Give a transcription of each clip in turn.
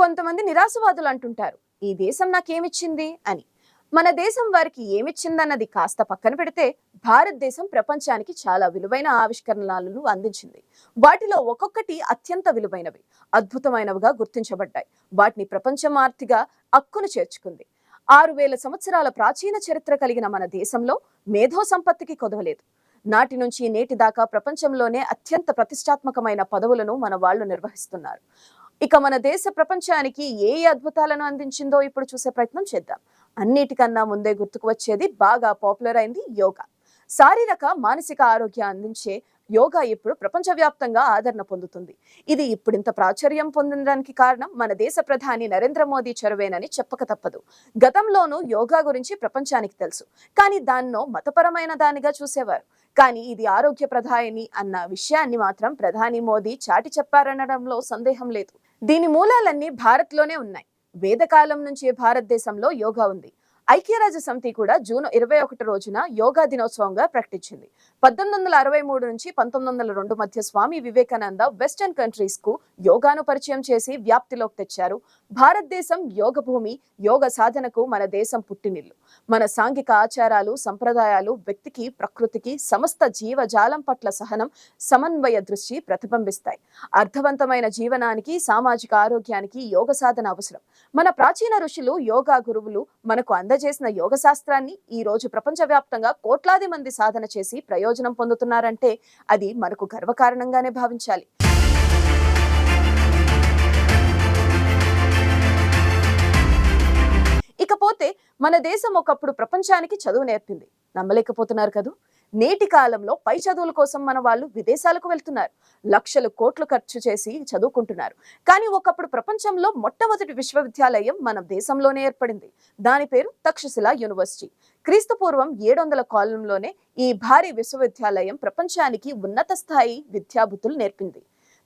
కొంతమంది నిరాశవాదులు అంటుంటారు ఈ దేశం నాకేమిచ్చింది? అని. మన దేశం వారికి ఏమిచ్చిందన్నది కాస్త పక్కన పెడితే భారతదేశం ప్రపంచానికి చాలా విలువైన ఆవిష్కరణలను అందించింది. వాటిలో ఒక్కొక్కటి అత్యంత విలువైనవి అద్భుతమైనవిగా గుర్తించబడ్డాయి. వాటిని ప్రపంచం ఆర్తిగా అక్కును చేర్చుకుంది. ఆరు వేల సంవత్సరాల ప్రాచీన చరిత్ర కలిగిన మన దేశంలో మేధో సంపత్తికి కొదవలేదు. నాటి నుంచి నేటి దాకా ప్రపంచంలోనే అత్యంత ప్రతిష్టాత్మకమైన పదవులను మన వాళ్ళు నిర్వహిస్తున్నారు. ఇక మన దేశ ప్రపంచానికి ఏ అద్భుతాలను అందించిందో ఇప్పుడు చూసే ప్రయత్నం చేద్దాం. అన్నిటికన్నా ముందే గుర్తుకు వచ్చేది బాగా పాపులర్ అయింది యోగా. శారీరక మానసిక ఆరోగ్యం అందించే యోగా ఇప్పుడు ప్రపంచవ్యాప్తంగా ఆదరణ పొందుతుంది. ఇది ఇప్పుడింత ప్రాచుర్యం పొందడానికి కారణం మన దేశ ప్రధాని నరేంద్ర మోదీ చొరవేనని చెప్పక తప్పదు. గతంలోనూ యోగా గురించి ప్రపంచానికి తెలుసు. కానీ దాన్నో మతపరమైన దానిగా చూసేవారు. కానీ ఇది ఆరోగ్య ప్రధాని అన్న విషయాన్ని మాత్రం ప్రధాని మోదీ చాటి చెప్పారనడంలో సందేహం లేదు. దీని మూలాలన్నీ భారత్లోనే ఉన్నాయి. వేదకాలం నుంచి భారతదేశంలో యోగా ఉంది. ఐక్యరాజ్య సమితి కూడా జూన్ ఇరవై ఒకటి రోజున యోగా దినోత్సవంగా ప్రకటించింది. పద్దెనిమిది వందల అరవై మూడు నుంచి పంతొమ్మిది వందల రెండు మధ్య స్వామి వివేకానంద వెస్టర్న్ కంట్రీస్కు యోగాను పరిచయం చేసి వ్యాప్తిలోకి తెచ్చారు. భారతదేశం యోగ భూమి యోగ సాధనకు మన దేశం పుట్టినిల్లు. మన సాంఘిక ఆచారాలు సంప్రదాయాలు వ్యక్తికి ప్రకృతికి సమస్త జీవజాలం పట్ల సహనం సమన్వయ దృష్టి ప్రతిబింబిస్తాయి. అర్థవంతమైన జీవనానికి సామాజిక ఆరోగ్యానికి యోగ సాధన అవసరం. మన ప్రాచీన ఋషులు యోగా గురువులు మనకు అందజేసిన యోగ శాస్త్రాన్ని ఈ రోజు ప్రపంచవ్యాప్తంగా కోట్లాది మంది సాధన చేసి ప్రయోజనం పొందుతున్నారంటే అది మనకు గర్వకారణంగానే భావించాలి. ఇకపోతే మన దేశం ఒకప్పుడు ప్రపంచానికి చదువు నేర్పింది. నమ్మలేకపోతున్నారు కదూ? నేటి కాలంలో పై చదువుల కోసం మన వాళ్ళు విదేశాలకు వెళ్తున్నారు. లక్షలు కోట్లు ఖర్చు చేసి చదువుకుంటున్నారు. కానీ ఒకప్పుడు ప్రపంచంలో మొట్టమొదటి విశ్వవిద్యాలయం మన దేశంలోనే ఏర్పడింది. దాని పేరు తక్షశిల యూనివర్సిటీ. క్రీస్తు పూర్వం ఏడు వందల కాలంలోనే ఈ భారీ విశ్వవిద్యాలయం ప్రపంచానికి ఉన్నత స్థాయి విద్యాబుద్ధులు నేర్పింది.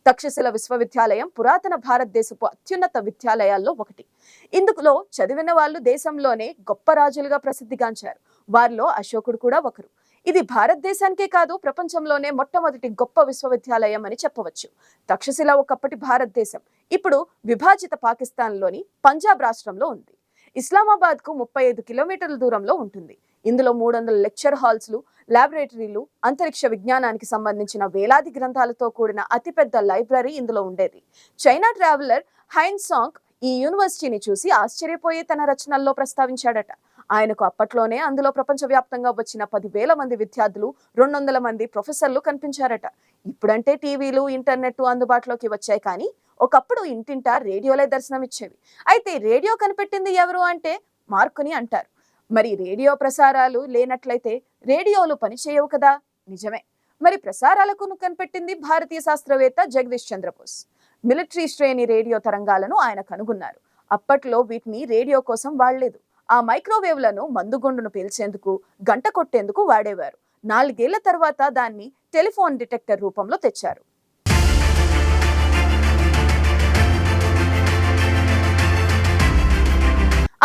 తక్షశిల విశ్వవిద్యాలయం పురాతన భారతదేశపు అత్యున్నత విద్యాలయాల్లో ఒకటి. ఇందులో చదివిన వాళ్ళు దేశంలోనే గొప్ప రాజులుగా ప్రసిద్ధిగాంచారు వారిలో అశోకుడు కూడా ఒకరు. ఇది భారతదేశానికే కాదు ప్రపంచంలోనే మొట్టమొదటి గొప్ప విశ్వవిద్యాలయం అని చెప్పవచ్చు. తక్షశిల ఒకప్పటి భారతదేశం. ఇప్పుడు విభాజిత పాకిస్తాన్లోని పంజాబ్ రాష్ట్రంలో ఉంది. ఇస్లామాబాద్కు ముప్పై ఐదు కిలోమీటర్ల దూరంలో ఉంటుంది. ఇందులో మూడు వందల లెక్చర్ హాల్స్లు ల్యాబొరేటరీలు అంతరిక్ష విజ్ఞానానికి సంబంధించిన వేలాది గ్రంథాలతో కూడిన అతిపెద్ద లైబ్రరీ ఇందులో ఉండేది. చైనా ట్రావెలర్ హైన్ సాంగ్ ఈ యూనివర్సిటీని చూసి ఆశ్చర్యపోయే తన రచనల్లో ప్రస్తావించాడట. ఆయనకు అప్పట్లోనే అందులో ప్రపంచవ్యాప్తంగా వచ్చిన పదివేల మంది విద్యార్థులు రెండు వందల మంది ప్రొఫెసర్లు కనిపించారట. ఇప్పుడంటే టీవీలు ఇంటర్నెట్ అందుబాటులోకి వచ్చాయి కానీ ఒకప్పుడు ఇంటింటా రేడియోలే దర్శనం ఇచ్చేవి అయితే రేడియో కనిపెట్టింది ఎవరు అంటే మార్కుని అంటారు. మరి రేడియో ప్రసారాలు లేనట్లయితే రేడియోలు పనిచేయవు కదా? నిజమే. మరి ప్రసారాలకు కనిపెట్టింది భారతీయ శాస్త్రవేత్త జగదీష్ చంద్రబోస్. మిలిటరీ శ్రేణి రేడియో తరంగాలను ఆయన కనుగొన్నారు. అప్పట్లో వీటిని రేడియో కోసం వాడలేదు. ఆ మైక్రోవేవ్లను మందుగుండును పీల్చేందుకు గంట కొట్టేందుకు వాడేవారు. నాలుగేళ్ళ తర్వాత దాన్ని టెలిఫోన్ డిటెక్టర్ రూపంలో తెచ్చారు.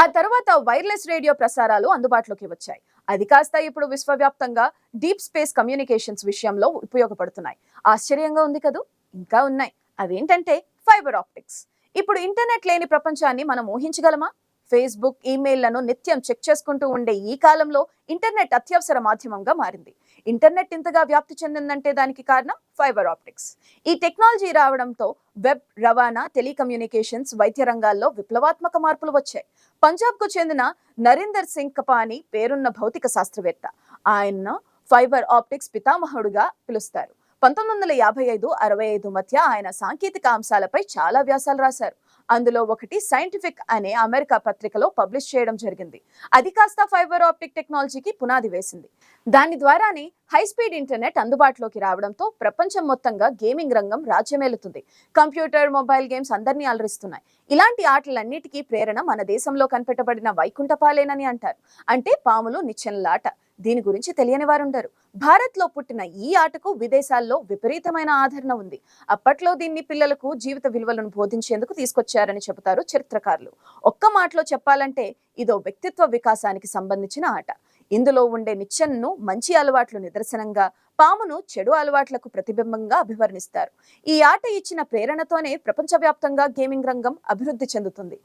ఆ తర్వాత వైర్లెస్ రేడియో ప్రసారాలు అందుబాటులోకి వచ్చాయి. అది కాస్త ఇప్పుడు విశ్వవ్యాప్తంగా డీప్ స్పేస్ కమ్యూనికేషన్స్ విషయంలో ఉపయోగపడుతున్నాయి. ఆశ్చర్యంగా ఉంది కదూ? ఇంకా ఉన్నాయి. అవేంటంటే ఫైబర్ ఆప్టిక్స్. ఇప్పుడు ఇంటర్నెట్ లేని ప్రపంచాన్ని మనం ఊహించగలమా? ఫేస్బుక్ ఈమెయిల్లను నిత్యం చెక్ చేసుకుంటూ ఉండే ఈ కాలంలో ఇంటర్నెట్ అత్యవసర మాధ్యమంగా మారింది. ఇంటర్నెట్ ఇంతగా వ్యాప్తి చెందిందంటే దానికి కారణం ఫైబర్ ఆప్టిక్స్. ఈ టెక్నాలజీ రావడంతో వెబ్ రవాణా టెలికమ్యూనికేషన్స్ వైద్య రంగాల్లో విప్లవాత్మక మార్పులు వచ్చాయి. పంజాబ్కు చెందిన నరేందర్ సింగ్ కపాని పేరున్న భౌతిక శాస్త్రవేత్త. ఆయన ఫైబర్ ఆప్టిక్స్ పితామహుడుగా పిలుస్తారు. పంతొమ్మిది వందల యాభై ఐదు అరవై ఐదు మధ్య ఆయన సాంకేతిక అంశాలపై చాలా వ్యాసాలు రాశారు. అందులో ఒకటి సైంటిఫిక్ అనే అమెరికా పత్రికలో పబ్లిష్ చేయడం జరిగింది. అది కాస్త ఫైబర్ ఆప్టిక్ టెక్నాలజీకి పునాది వేసింది. దాని ద్వారానే హై స్పీడ్ ఇంటర్నెట్ అందుబాటులోకి రావడంతో ప్రపంచం మొత్తంగా గేమింగ్ రంగం రాజ్యమేలుతుంది. కంప్యూటర్ మొబైల్ గేమ్స్ అందరినీ అలరిస్తున్నాయి. ఇలాంటి ఆటలన్నిటికీ ప్రేరణ మన దేశంలో కనిపెట్టబడిన వైకుంఠపాలేనని అంటారు. అంటే పాములు నిచ్చెనలాట. దీని గురించి తెలియని వారుండరు. భారత్లో పుట్టిన ఈ ఆటకు విదేశాల్లో విపరీతమైన ఆదరణ ఉంది. అప్పట్లో దీన్ని పిల్లలకు జీవిత విలువలను బోధించేందుకు తీసుకొచ్చారని చెబుతారు చరిత్రకారులు. ఒక్క మాటలో చెప్పాలంటే ఇదో వ్యక్తిత్వ వికాసానికి సంబంధించిన ఆట. ఇందులో ఉండే నిచ్చెనను మంచి అలవాట్లు నిదర్శనంగా పామును చెడు అలవాట్లకు ప్రతిబింబంగా అభివర్ణిస్తారు. ఈ ఆట ఇచ్చిన ప్రేరణతోనే ప్రపంచవ్యాప్తంగా గేమింగ్ రంగం అభివృద్ధి చెందుతుంది.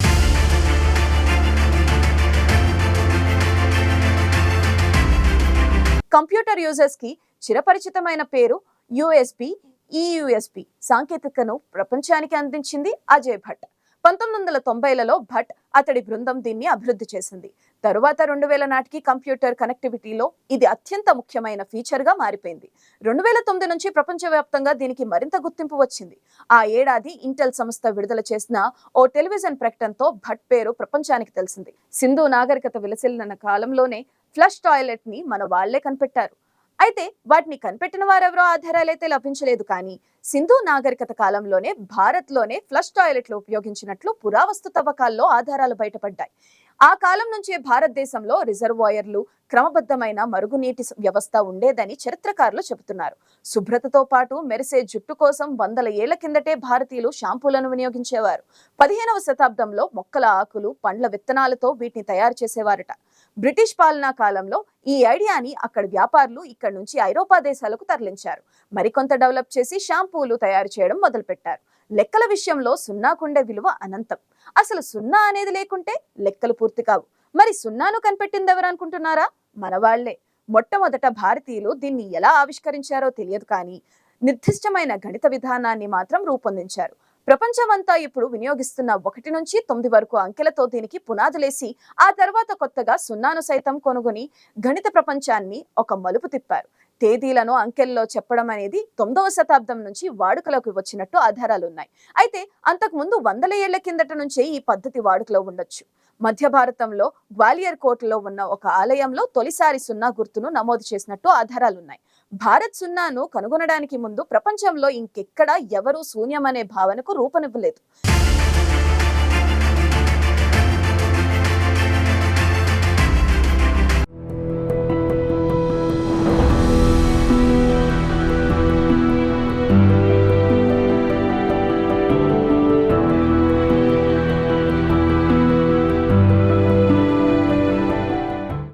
కంప్యూటర్ యూజర్స్కి చిరపరిచితమైన పేరు యుఎస్పి ఈయుఎస్పి సాంకేతికను ప్రపంచానికి అందించింది అజయ్ భట్. పంతొమ్మిది వందల తొంభైలలో భట్ అతడి బృందం దీన్ని అభివృద్ధి చేసింది. తరువాత రెండు వేల నాటికి కంప్యూటర్ కనెక్టివిటీలో ఇది అత్యంత ముఖ్యమైన ఫీచర్గా మారిపోయింది. రెండు వేల తొమ్మిది నుంచి ప్రపంచవ్యాప్తంగా దీనికి మరింత గుర్తింపు వచ్చింది. ఆ ఏడాది ఇంటెల్ సంస్థ విడుదల చేసిన ఓ టెలివిజన్ ప్రకటనతో భట్ పేరు ప్రపంచానికి తెలిసింది. సింధు నాగరికత విలసిల్లిన కాలంలోనే ఫ్లష్ టాయిలెట్ని మన వాళ్ళే కనిపెట్టారు. అయితే వాటిని కనిపెట్టిన వారెవరో ఆధారాలైతే లభించలేదు కానీ సింధు నాగరికత కాలంలోనే భారత్లోనే ఫ్లష్ టాయిలెట్లు ఉపయోగించినట్లు పురావస్తు తవ్వకాల్లో ఆధారాలు బయటపడ్డాయి. ఆ కాలం నుంచే భారతదేశంలో రిజర్వాయర్లు క్రమబద్ధమైన మరుగునీటి వ్యవస్థ ఉండేదని చరిత్రకారులు చెబుతున్నారు. శుభ్రతతో పాటు మెరిసే జుట్టు కోసం వందల ఏళ్ళ కిందటే భారతీయులు షాంపూలను వినియోగించేవారు. పదిహేనవ శతాబ్దంలో మొక్కల ఆకులు పండ్ల విత్తనాలతో వీటిని తయారు చేసేవారట. బ్రిటిష్ పాలనా కాలంలో ఈ ఐడియాని అక్కడ వ్యాపారులు ఇక్కడి నుంచి ఐరోపా దేశాలకు తరలించారు. మరికొంత డెవలప్ చేసి షాంపూలు తయారు చేయడం మొదలుపెట్టారు. లెక్కల విషయంలో సున్నాకుండే విలువ అనంతం. అసలు సున్నా అనేది లేకుంటే లెక్కలు పూర్తి కావు. మరి సున్నాను కనిపెట్టింది ఎవరు అనుకుంటున్నారా? మనవాళ్ళే మొట్టమొదట భారతీయులు దీన్ని ఎలా ఆవిష్కరించారో తెలియదు కానీ నిర్దిష్టమైన గణిత విధానాన్ని మాత్రం రూపొందించారు. ప్రపంచమంతా ఇప్పుడు వినియోగిస్తున్న ఒకటి నుంచి తొమ్మిది వరకు అంకెలతో దీనికి పునాదులేసి ఆ తర్వాత కొత్తగా సున్నాను సైతం కొనుగొని గణిత ప్రపంచాన్ని ఒక మలుపు తిప్పారు. తేదీలను అంకెల్లో చెప్పడం అనేది తొమ్మిదవ శతాబ్దం నుంచి వాడుకలోకి వచ్చినట్టు ఆధారాలు ఉన్నాయి అయితే అంతకుముందు వందల ఏళ్ళ కిందట నుంచే ఈ పద్ధతి వాడుకలో ఉండొచ్చు. మధ్య భారతంలో గ్వాలియర్ కోటలో ఉన్న ఒక ఆలయంలో తొలిసారి సున్నా గుర్తును నమోదు చేసినట్టు ఆధారాలున్నాయి. భారత్ సున్నాను కనుగొనడానికి ముందు ప్రపంచంలో ఇంకెక్కడా ఎవరూ శూన్యమనే భావనకు రూపనివ్వలేదు.